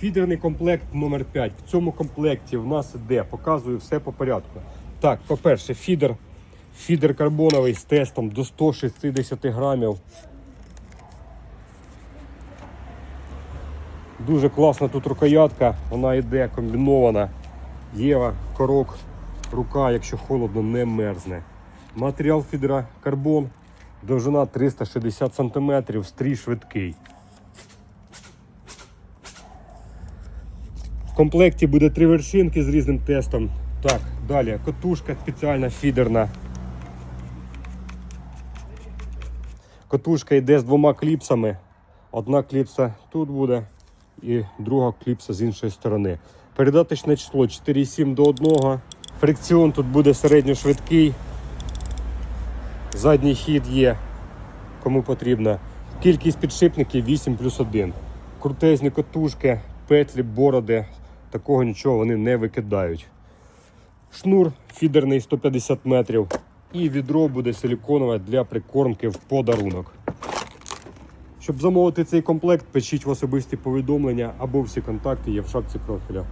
Фідерний комплект номер 5 В цьому комплекті в нас іде, показую все по порядку. Так, по-перше, фідер. Фідер карбоновий з тестом до 160 грамів. Дуже класна тут рукоятка, вона йде комбінована. Єва, корок, рука, якщо холодно, не мерзне. Матеріал фідера карбон, довжина 360 см, стрій швидкий. Комплекті буде три вершинки з різним тестом. Так, далі котушка спеціальна фідерна. Котушка йде з двома кліпсами. Одна кліпса тут буде і друга кліпса з іншої сторони. Передаточне число 4,7 до 1. Фрикціон тут буде середньошвидкий. Задній хід є, кому потрібно. Кількість підшипників 8 плюс 1. Крутезні котушки, петлі, бороди. Такого нічого вони не викидають. Шнур фідерний 150 метрів. І відро буде силіконове для прикормки в подарунок. Щоб замовити цей комплект, пишіть в особисті повідомлення або всі контакти є в шапці профіля.